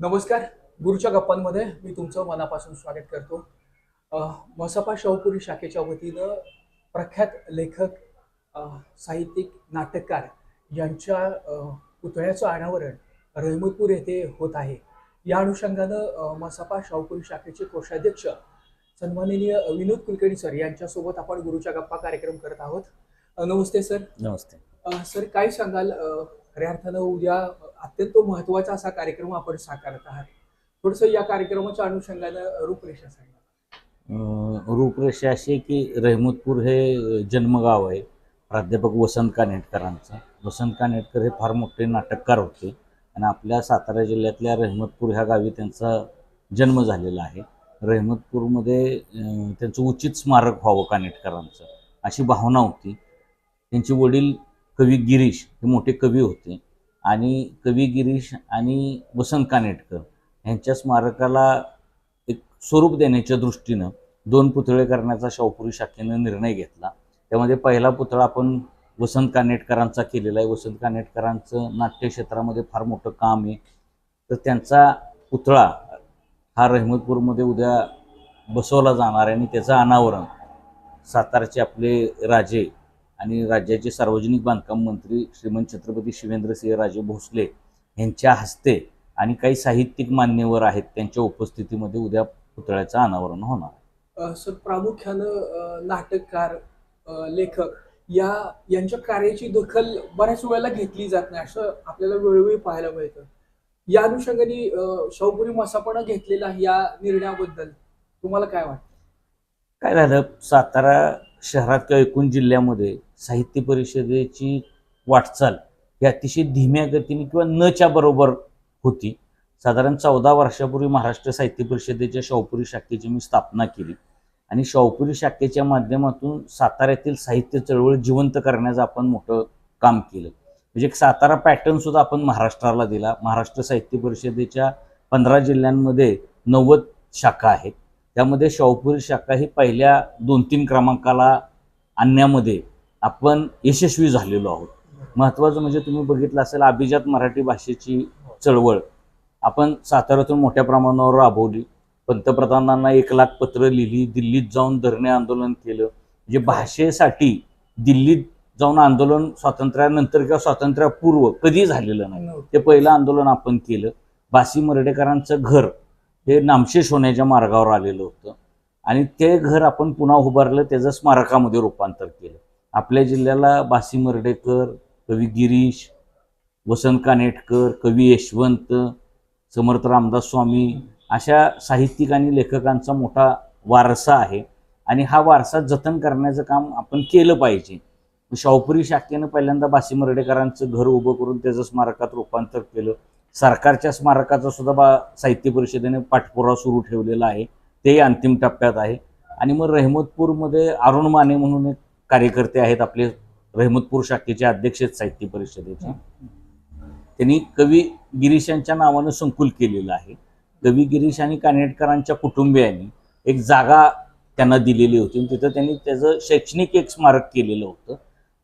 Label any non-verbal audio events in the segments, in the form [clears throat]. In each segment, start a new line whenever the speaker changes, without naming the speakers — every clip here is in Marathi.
नमस्कार. गुरुच्या गप्पांमध्ये मी तुमचं मनापासून स्वागत करतो. मसपा शाहपुरी शाखेच्या वतीनं प्रख्यात लेखक साहित्यिक नाटककार यांच्या पुतळ्याचं अनावरण रहमतपूर येथे होत आहे. या अनुषंगानं मसपा शाहपुरी शाखेचे कोषाध्यक्ष सन्माननीय विनोद कुलकर्णी सर यांच्यासोबत आपण गुरुच्या गप्पा कार्यक्रम करत आहोत. नमस्ते सर.
नमस्ते.
सर काय सांगाल? खऱ्या अर्थानं उद्या अत्यंत महत्त्वाचा असा कार्यक्रम आपण साकारत आहात. थोडस या कार्यक्रमाच्या अनुषंगानं रूपरेषा सांगा.
रूपरेषा अशी आहे की रहमतपूर हे जन्मगाव आहे. प्राध्यापक वसंत कानेटकरांचं. वसंत कानेटकर हे फार मोठे नाटककार होते आणि आपल्या सातारा जिल्ह्यातल्या रहमतपूर ह्या गावी त्यांचा जन्म झालेला आहे. रहमतपूरमध्ये त्यांचं उचित स्मारक व्हावं कानेटकरांचं अशी भावना होती. त्यांचे वडील कवी गिरीश हे मोठे कवी होते. आणि कवी गिरीश आणि वसंत कानेटकर यांच्या स्मारकाला एक स्वरूप देण्याच्या दृष्टीनं दोन पुतळे करण्याचा शाहपुरी शाखेनं निर्णय घेतला. त्यामध्ये पहिला पुतळा आपण वसंत कानेटकरांचा केलेला आहे. वसंत कानेटकरांचं नाट्यक्षेत्रामध्ये फार मोठं काम आहे. तर त्यांचा पुतळा हा रहमतपूरमध्ये उद्या बसवला जाणार आहे आणि त्याचं अनावरण सातारचे आपले राजे आणि राज्याचे सार्वजनिक बांधकाम मंत्री श्रीमंत छत्रपती शिवेंद्रसिंह राजे भोसले यांच्या हस्ते आणि काही साहित्यिक मान्यवर आहेत त्यांच्या उपस्थितीमध्ये उद्या पुतळ्याचं अनावरण होणार
सर प्रामुख्यानं नाटककार लेखक या यांच्या कार्याची दखल बऱ्याच वेळेला घेतली जात नाही असं आपल्याला वेळोवेळी पाहायला मिळतं. या अनुषंगाने शाहपुरी मसापणं घेतलेला या निर्णयाबद्दल तुम्हाला काय वाटतं?
काय झालं? सातारा शहरात किंवा एकूण जिल्ह्यामध्ये साहित्य परिषदेची वाटचाल ही अतिशय धीम्या गतीने किंवा नच्या बरोबर होती. साधारण चौदा वर्षापूर्वी महाराष्ट्र साहित्य परिषदेच्या शाहपुरी शाखेची मी स्थापना केली. आणि शाहपुरी शाखेच्या माध्यमातून साताऱ्यातील साहित्य चळवळ जिवंत करण्याचं आपण मोठं काम केलं. म्हणजे एक सातारा पॅटर्न सुद्धा आपण महाराष्ट्राला दिला. महाराष्ट्र साहित्य परिषदेच्या पंधरा जिल्ह्यांमध्ये नव्वद शाखा आहेत. त्यामध्ये शाहपुरी शाखा ही पहिल्या दोन तीन क्रमांकाला आणण्यामध्ये आपण यशस्वी झालेलो आहोत. महत्त्वाचं म्हणजे तुम्ही बघितलं असेल अभिजात मराठी भाषेची चळवळ आपण साताऱ्यातून मोठ्या प्रमाणावर राबवली. पंतप्रधानांना एक लाख पत्र लिहिली दिल्लीत जाऊन धरणे आंदोलन केलं. म्हणजे भाषेसाठी दिल्लीत जाऊन आंदोलन स्वातंत्र्यानंतर किंवा स्वातंत्र्यापूर्व कधी झालेलं नाही. ते पहिलं आंदोलन आपण केलं. बासी मर्डेकरांचं घर हे नामशेष होण्याच्या मार्गावर आलेलं होतं. आणि ते घर आपण पुन्हा उभारलं त्याचं स्मारकामध्ये रूपांतर केलं. आपल्या जिल्ह्याला बासी मर्डेकर कवी गिरीश वसंत कानेटकर कवी यशवंत समर्थ रामदास स्वामी अशा साहित्यिक आणि लेखकांचा मोठा वारसा आहे. आणि हा वारसा जतन करण्याचं काम आपण केलं पाहिजे. शाहपुरी शाखेनं पहिल्यांदा बासी मर्डेकरांचं घर उभं करून त्याचं स्मारकात रूपांतर केलं. सरकारच्या स्मारकाचा सुद्धा बा साहित्य परिषदेने पाठपुरावा सुरू ठेवलेला आहे. तेही अंतिम टप्प्यात आहे. आणि मग रहमतपूरमध्ये अरुण माने म्हणून एक कार्यकर्ते आहेत आपले रहमतपूर शाखेचे अध्यक्ष आहेत साहित्य परिषदेचे. त्यांनी कवी गिरीश यांच्या नावानं संकुल केलेलं आहे. कवी गिरीश आणि कानेटकरांच्या कुटुंबियांनी एक जागा त्यांना दिलेली होती. आणि तिथं त्यांनी त्याचं शैक्षणिक एक स्मारक केलेलं होतं.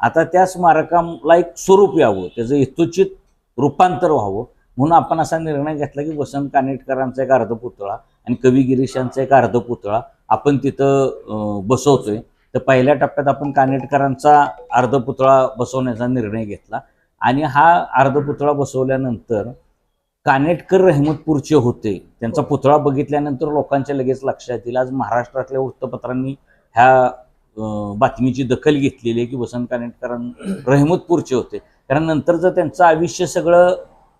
आता त्या स्मारकाला एक स्वरूप यावं त्याचं यथोचित रूपांतर व्हावं म्हणून आपण असा निर्णय घेतला की वसंत कानेटकरांचा एक अर्धपुतळा आणि कवी गिरीशांचा एक अर्धपुतळा आपण तिथं बसवतोय. तर पहिल्या टप्प्यात आपण कानेटकरांचा अर्धपुतळा बसवण्याचा निर्णय घेतला. आणि हा अर्धपुतळा बसवल्यानंतर कानेटकर रहमतपूरचे होते. त्यांचा पुतळा बघितल्यानंतर लोकांच्या लगेच लक्षात येईल. आज महाराष्ट्रातल्या वृत्तपत्रांनी ह्या बातमीची दखल घेतलेली आहे की वसंत कानेटकरां [clears throat] रहमतपूरचे होते. कारण नंतरचं त्यांचं आयुष्य सगळं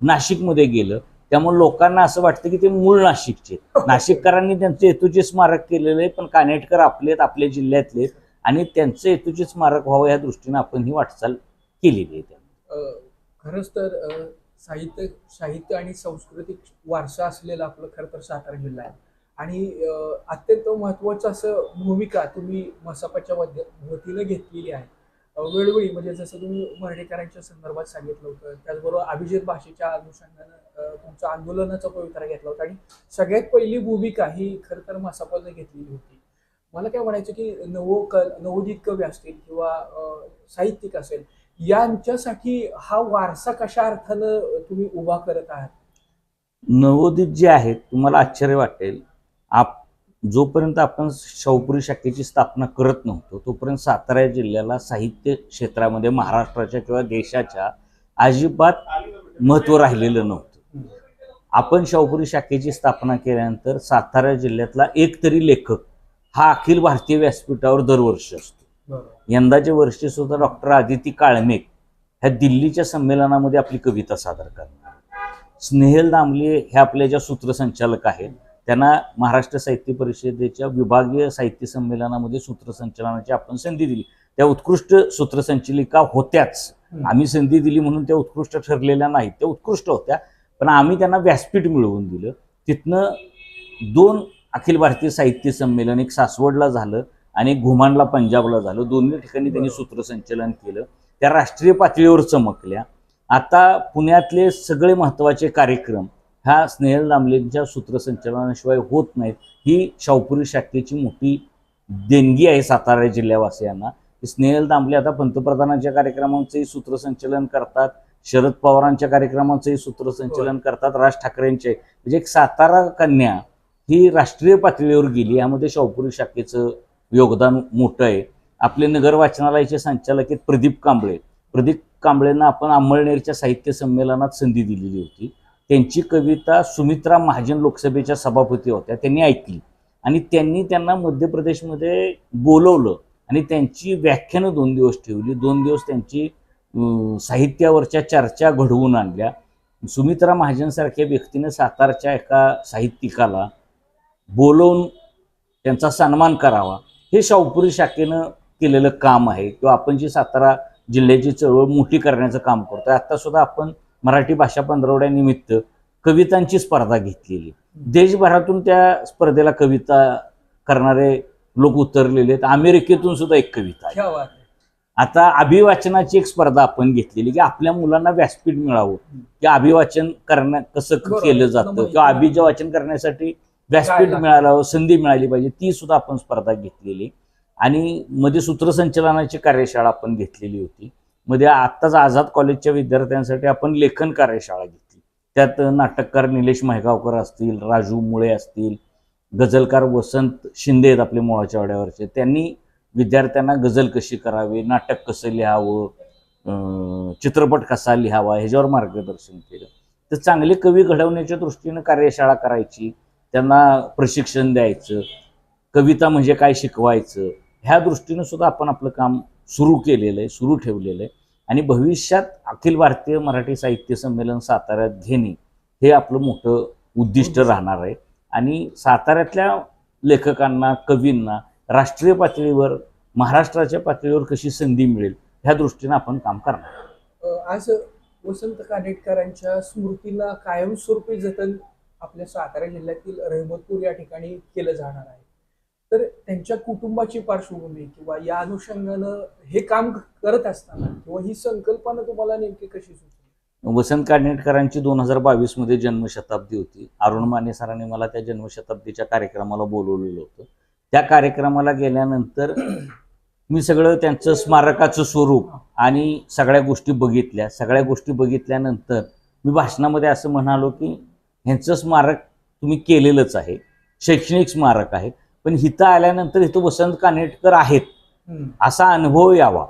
नाशिकमध्ये गेलं त्यामुळे लोकांना असं वाटतं की ते मूळ नाशिकचे नाशिककरांनी त्यांचे हेतूचे स्मारक केलेले आहे पण कानेटकर आपलेत आपल्या जिल्ह्यातले. आणि त्यांचं हेतूचे स्मारक व्हावं या दृष्टीनं आपण ही वाटचाल केलेली आहे.
खरंच तर साहित्य साहित्य आणि सांस्कृतिक वारसा असलेला आपलं खरं तर सातारा जिल्हा आहे. आणि अत्यंत महत्त्वाचं असं भूमिका तुम्ही मसापाच्या वतीनं घेतलेली आहे. वेळोवेळी म्हणजे जसं तुम्ही मर्डेकरांच्या संदर्भात सांगितलं होतं त्याचबरोबर अभिजित भाषेच्या अनुषंगानं तुमच्या आंदोलनाचा पवित्रा घेतला होता. आणि सगळ्यात पहिली भूमिका ही खर तर मसापानं घेतलेली होती. मला काय म्हणायचं की नवो क नवोदित कवी असतील किंवा साहित्यिक असेल यांच्यासाठी हा वारसा कशा अर्थानं तुम्ही उभा करत आहात?
नवोदित जे आहेत तुम्हाला आश्चर्य वाटेल. आप जोपर्यंत आपण शौपुरी शाखेची स्थापना करत नव्हतो तोपर्यंत सातारा जिल्ह्याला साहित्य क्षेत्रामध्ये महाराष्ट्राच्या किंवा देशाच्या अजिबात महत्त्व राहिलेलं नव्हतं. आपण शाहूपुरी शाखेची स्थापना केल्यानंतर सातारा जिल्ह्यातला एक तरी लेखक हा अखिल भारतीय व्यासपीठावर दरवर्षी असतो. यंदाचे वर्षी सुद्धा डॉक्टर आदिती काळमेक ह्या दिल्लीच्या संमेलनामध्ये आपली कविता सादर करणार स्नेहल दामले हे आपल्या ज्या सूत्रसंचालक आहेत त्यांना महाराष्ट्र साहित्य परिषदेच्या विभागीय साहित्य संमेलनामध्ये सूत्रसंचालनाची आपण संधी दिली. त्या उत्कृष्ट सूत्रसंचालिका होत्याच. आम्ही संधी दिली म्हणून त्या उत्कृष्ट ठरलेल्या नाहीत. त्या उत्कृष्ट होत्या. पण आम्ही त्यांना व्यासपीठ मिळवून दिलं. तिथनं दोन अखिल भारतीय साहित्य संमेलन एक सासवडला झालं आणि एक घुमानला पंजाबला झालं. दोन्ही ठिकाणी त्यांनी. सूत्रसंचलन केलं. त्या राष्ट्रीय पातळीवर चमकल्या. आता पुण्यातले सगळे महत्त्वाचे कार्यक्रम ह्या स्नेहल दामलेंच्या सूत्रसंचलनाशिवाय होत नाहीत. ही शाहपुरी शाखेची मोठी देणगी आहे सातारा जिल्ह्यावासियांना. स्नेहल दामले आता पंतप्रधानांच्या कार्यक्रमांचंही सूत्रसंचलन करतात. शरद पवारांच्या कार्यक्रमांचंही सूत्रसंचलन करतात. राज ठाकरेंचे. म्हणजे एक सातारा कन्या ही राष्ट्रीय पातळीवर गेली. यामध्ये शाहपुरी शाखेचं योगदान मोठं आहे. आपले नगर वाचनालयाचे संचालक आहेत प्रदीप कांबळे. प्रदीप कांबळेंना आपण अंमळनेरच्या साहित्य संमेलनात संधी दिलेली होती. त्यांची कविता सुमित्रा महाजन लोकसभेच्या सभापती होत्या. त्यांनी ऐकली. आणि त्यांनी त्यांना मध्य प्रदेशमध्ये बोलवलं. आणि त्यांची व्याख्यानं दोन दिवस ठेवली. दोन दिवस त्यांची साहित्यावरच्या चर्चा घडवून आणल्या. सुमित्रा महाजनसारख्या व्यक्तीने सातारच्या एका साहित्यिकाला बोलवून त्यांचा सन्मान करावा. हे शाहपुरी शाखेनं केलेलं काम आहे. किंवा आपण जी सातारा जिल्ह्याची चळवळ मोठी करण्याचं काम करतोय आता सुद्धा आपण मराठी भाषा पंधरवड्यानिमित्त कवितांची स्पर्धा घेतलेली. देशभरातून त्या स्पर्धेला कविता करणारे लोक उतरलेले आहेत. अमेरिकेतून सुद्धा एक कविता आहे आता अभिवाचनाची एक स्पर्धा आपण घेतलेली की आपल्या मुलांना व्यासपीठ मिळावं की अभिवाचन करण्या कसं. केलं जातं
नमन.
किंवा अभिज वाचन करण्यासाठी व्यासपीठ? मिळालं संधी मिळाली पाहिजे ती सुद्धा आपण स्पर्धा घेतलेली आणि मध्ये सूत्रसंचलनाची कार्यशाळा आपण घेतलेली होती मध्ये आत्ताच आझाद कॉलेजच्या विद्यार्थ्यांसाठी आपण लेखन कार्यशाळा घेतली त्यात नाटककार निलेश महिगावकर असतील राजू मुळे असतील गझलकार वसंत शिंदे आहेत आपले मोळाच्या वाड्यावरचे त्यांनी विद्यार्थ्यांना गझल कशी करावी नाटक कसं लिहावं चित्रपट कसा लिहावा ह्याच्यावर मार्गदर्शन केलं. तर चांगले कवी घडवण्याच्या दृष्टीनं कार्यशाळा करायची त्यांना प्रशिक्षण द्यायचं कविता म्हणजे काय शिकवायचं ह्या दृष्टीनं सुद्धा आपण आपलं काम सुरू केलेलं आहे सुरू ठेवलेलं आहे. आणि भविष्यात अखिल भारतीय मराठी साहित्य संमेलन साताऱ्यात घेणे हे आपलं मोठं उद्दिष्ट राहणार आहे. आणि साताऱ्यातल्या लेखकांना कवींना राष्ट्रीय पातळीवर महाराष्ट्राच्या पातळीवर कशी संधी मिळेल ह्या दृष्टीनं आपण काम करणार.
आज वसंत कानेटकरांच्या स्मृतीला कायमस्वरूपी जतन आपल्या सातारा जिल्ह्यातील रहमतपूर या ठिकाणी केलं जाणार आहे. तर त्यांच्या कुटुंबाची पार्श्वभूमी किंवा या अनुषंगानं हे काम करत असताना किंवा ही संकल्पना तुम्हाला नेमकी कशी सुचली?
वसंत कानेटकरांची दोन हजार बावीसमध्ये जन्मशताब्दी होती. अरुण माने सरांनी मला त्या जन्मशताब्दीच्या कार्यक्रमाला बोलवलेलं होतं. त्या कार्यक्रमाला गेल्यानंतर मी सगळं त्यांचं स्मारकाचं स्वरूप आणि सगळ्या गोष्टी बघितल्या. सगळ्या गोष्टी बघितल्यानंतर मी भाषणामध्ये असं म्हणालो की ह्यांचं स्मारक तुम्ही केलेलंच आहे. शैक्षणिक स्मारक आहे. पण इथं आल्यानंतर इथं वसंत कानेटकर आहेत. असा अनुभव यावा.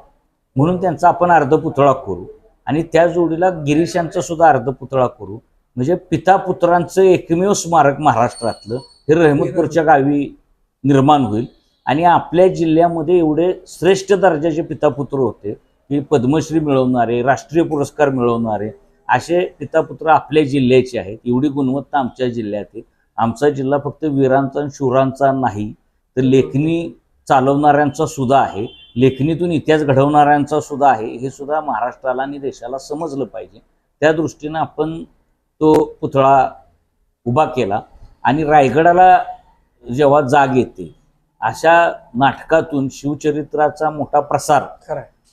म्हणून त्यांचा आपण अर्धपुतळा करू आणि त्या जोडीला गिरीश यांचा सुद्धा अर्धपुतळा करू. म्हणजे पिता पुत्रांचं एकमेव स्मारक महाराष्ट्रातलं हे रहमतपूरच्या गावी निर्माण होईल. आणि आपल्या जिल्ह्यामध्ये एवढे श्रेष्ठ दर्जाचे पितापुत्र होते. की पद्मश्री मिळवणारे राष्ट्रीय पुरस्कार मिळवणारे असे पितापुत्र आपल्या जिल्ह्याचे आहेत. एवढी गुणवत्ता आमच्या जिल्ह्यात आहे. आमचा जिल्हा फक्त वीरांचा आणि शूरांचा नाही तर लेखणी चालवणाऱ्यांचा सुद्धा आहे. लेखणीतून इतिहास घडवणाऱ्यांचा सुद्धा आहे. हे सुद्धा महाराष्ट्राला आणि देशाला समजलं पाहिजे. त्या दृष्टीनं आपण तो पुतळा उभा केला. आणि रायगडाला जेव्हा जाग येते अशा नाटकातून शिवचरित्राचा मोठा प्रसार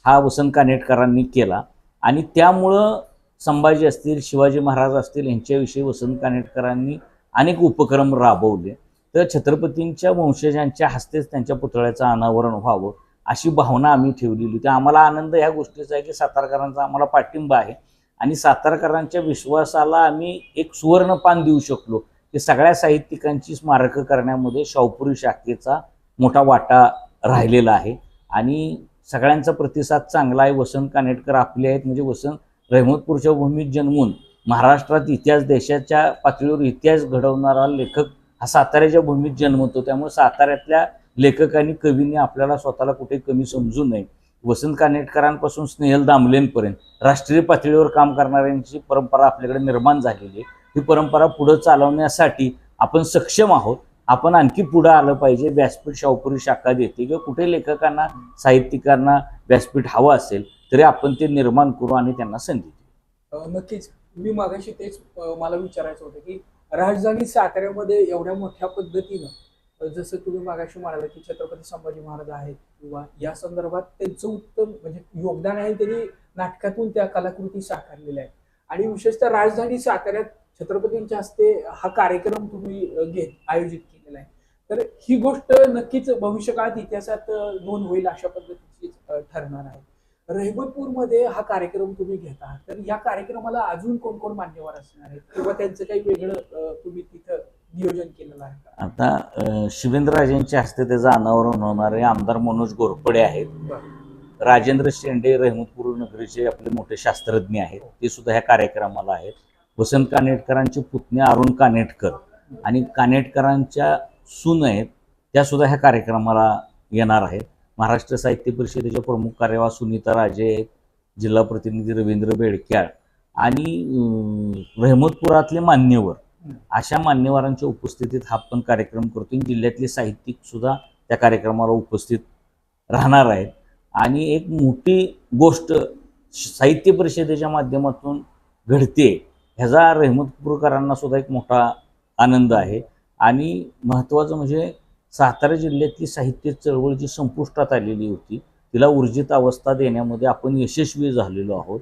हा वसंत कानेटकरांनी केला. आणि त्यामुळं संभाजी असतील शिवाजी महाराज असतील यांच्याविषयी वसंत कानेटकरांनी अनेक उपक्रम राबवले. तर छत्रपतींच्या वंशजांच्या हस्तेच त्यांच्या पुतळ्याचं अनावरण व्हावं अशी भावना आम्ही ठेवलेली होती. आम्हाला आनंद ह्या गोष्टीचा आहे की सातारकरांचा आम्हाला पाठिंबा आहे. आणि सातारकरांच्या विश्वासाला आम्ही एक सुवर्णपान देऊ शकलो. की सगळ्या साहित्यिकांची स्मारकं करण्यामध्ये शाहपुरी शाखेचा मोठा वाटा राहिलेला आहे. आणि सगळ्यांचा प्रतिसाद चांगला आहे. वसंत कानेटकर आपले आहेत. म्हणजे वसंत रहमतपूरच्या भूमीत जन्मून महाराष्ट्रात इतिहास देशाच्या पातळीवर इतिहास घडवणारा लेखक हा साताऱ्याच्या भूमीत जन्मतो त्यामुळे साताऱ्यातल्या लेखकांनी कवींनी आपल्याला स्वतःला कुठे कमी समजू नये. वसंत कानेटकरांपासून स्नेहल दामलेंपर्यंत राष्ट्रीय पातळीवर काम करणाऱ्यांची परंपरा आपल्याकडे निर्माण झालेली आहे. ही परंपरा पुढं चालवण्यासाठी आपण सक्षम आहोत. आपण आणखी पुढं आलं पाहिजे. व्यासपीठ शाहूपुरी शाखा देते किंवा कुठे लेखकांना साहित्यिकांना व्यासपीठ हवं असेल तरी आपण ते निर्माण करू आणि त्यांना संधी देऊ.
नक्कीच. मी मागाशी तेच मला विचारायचं होतं की राजधानी साताऱ्यामध्ये एवढ्या मोठ्या पद्धतीनं जसं तुम्ही मागाशी म्हणाला की छत्रपती संभाजी महाराज आहेत किंवा या संदर्भात त्यांचं उत्तम म्हणजे योगदान आहे त्यांनी नाटकातून त्या कलाकृती साकारलेल्या आहेत. आणि विशेषतः राजधानी साताऱ्यात छत्रपतींच्या हस्ते हा कार्यक्रम तुम्ही घेत आयोजित केलेला आहे. तर ही गोष्ट नक्कीच भविष्यकाळात इतिहासात नोंद होईल अशा पद्धतीची ठरणार आहे. रहमतपूरमध्ये हा कार्यक्रम तुम्ही घेत आहात. तर या कार्यक्रमाला अजून कोण कोण मान्यवर असणार आहेत? किंवा त्यांचं काही वेगळं तुम्ही तिथं नियोजन केलेलं आहे का?
आता शिवेंद्रराजेंच्या हस्ते त्याचं अनावरण होणार आहे. आमदार मनोज घोरपडे आहेत. राजेंद्र शेंडे रहमतपूर नगरीचे आपले मोठे शास्त्रज्ञ आहेत. ते सुद्धा ह्या कार्यक्रमाला आहेत. वसंत कानेटकरांचे पुतणे अरुण कानेटकर आणि कानेटकरांच्या सून आहेत त्या सुद्धा ह्या कार्यक्रमाला येणार आहेत. महाराष्ट्र साहित्य परिषदेच्या प्रमुख कार्यवाह सुनीता राजे आहेत जिल्हा प्रतिनिधी रवींद्र बेडक्याळ आणि रहमतपुरातले मान्यवर. अशा मान्यवरांच्या उपस्थितीत हा पण कार्यक्रम करतो जिल्ह्यातले साहित्यिक सुद्धा त्या कार्यक्रमाला उपस्थित राहणार आहेत. आणि एक मोठी गोष्ट साहित्य परिषदेच्या माध्यमातून घडते ह्याचा रहमतपूरकरांना सुद्धा एक मोठा आनंद आहे. आणि महत्त्वाचं म्हणजे सातारा जिल्ह्यातली साहित्य चळवळ जी संपुष्टात आलेली होती तिला ऊर्जित अवस्था देण्यामध्ये आपण यशस्वी झालेलो आहोत.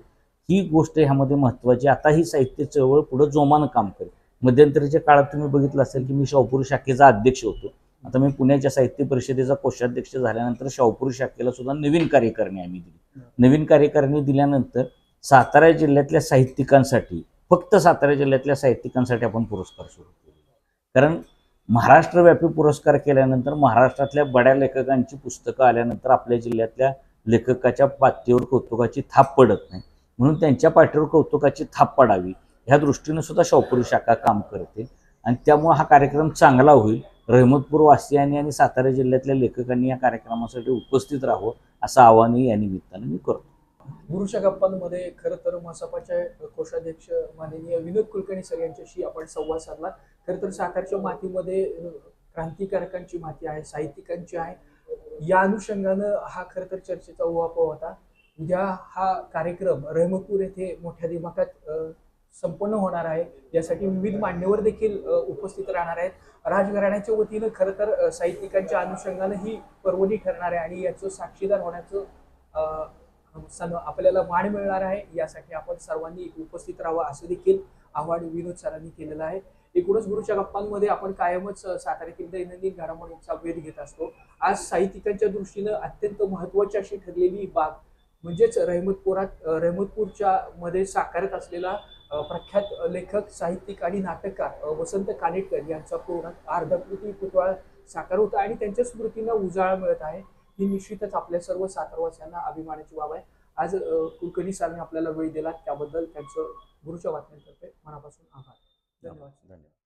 ही गोष्ट ह्यामध्ये महत्त्वाची आता ही साहित्य चळवळ पुढं जोमानं काम करेल. मध्यंतरीच्या काळात तुम्ही बघितलं असेल की मी शाहपूर शाखेचा अध्यक्ष होतो. आता मी पुण्याच्या साहित्य परिषदेचा कोषाध्यक्ष झाल्यानंतर शाहपूर शाखेला सुद्धा नवीन कार्यकारिणी आम्ही दिली. नवीन कार्यकारिणी दिल्यानंतर सातारा जिल्ह्यातल्या साहित्यिकांसाठी फक्त सातारा जिल्ह्यातल्या साहित्यिकांसाठी आपण पुरस्कार सुरू केले. कारण महाराष्ट्रव्यापी पुरस्कार केल्यानंतर महाराष्ट्रातल्या बड्या लेखकांची पुस्तकं आल्यानंतर आपल्या जिल्ह्यातल्या लेखकाच्या पातळीवर कौतुकाची थाप पडत नाही. म्हणून त्यांच्या पाठीवर कौतुकाची थाप पडावी ह्या दृष्टीने सुद्धा शाहपुरी शाखा काम करते. आणि त्यामुळे हा कार्यक्रम चांगला होईल. रहमतपूर वासियांनी आणि सातारा जिल्ह्यातल्या लेखकांनी या कार्यक्रमासाठी उपस्थित राहावं असं आवाहनही या निमित्तानं मी करतो.
गुरुच्या गप्पांमध्ये खरं तर मसापाचे कोषाध्यक्ष माननीय विनोद कुलकर्णी सर यांच्याशी आपण संवाद साधला. खरं तर सातारच्या मातीमध्ये क्रांतिकारकांची माती आहे साहित्यिकांची आहे. या अनुषंगानं हा खरं तर चर्चेचा उहापोह होता. उद्या हा कार्यक्रम रहमपूर येथे मोठ्या दिमाखात संपन्न होणार आहे. यासाठी विविध मान्यवर देखील उपस्थित राहणार आहेत. राजघराण्याच्या वतीनं खरं तर साहित्यिकांच्या अनुषंगानं ही पर्वणी ठरणार आहे आणि याचं साक्षीदार होण्याचं सण आपल्याला मान मिळणार आहे यासाठी आपण सर्वांनी उपस्थित राहावं असं देखील आव्हान विनोद सरांनी केलेलं आहे. एकूणच गुरुच्या गप्पांमध्ये आपण कायमच साताऱ्यातील दैनंदिन घडामोडींचा वेध घेत असतो. आज साहित्यिकांच्या दृष्टीनं अत्यंत महत्वाची अशी ठरलेली बाब म्हणजेच रहमतपुरात रहमतपूरच्या मध्ये साकारत असलेला प्रख्यात लेखक साहित्यिक आणि नाटककार वसंत कानेटकर यांचा पूर्ण अर्धकृती पुतळा साकार होता आणि त्यांच्या स्मृतींना उजाळा मिळत आहे. ही निश्चितच आपल्या सर्व सातारवासियांना अभिमानाची बाब आहे. आज कुलकर्णी सरांनी आपल्याला वेळ दिला त्याबद्दल त्यांचं गुरुच्या बातम्यांतर्फे मनापासून आभार. धन्यवाद.
धन्यवाद.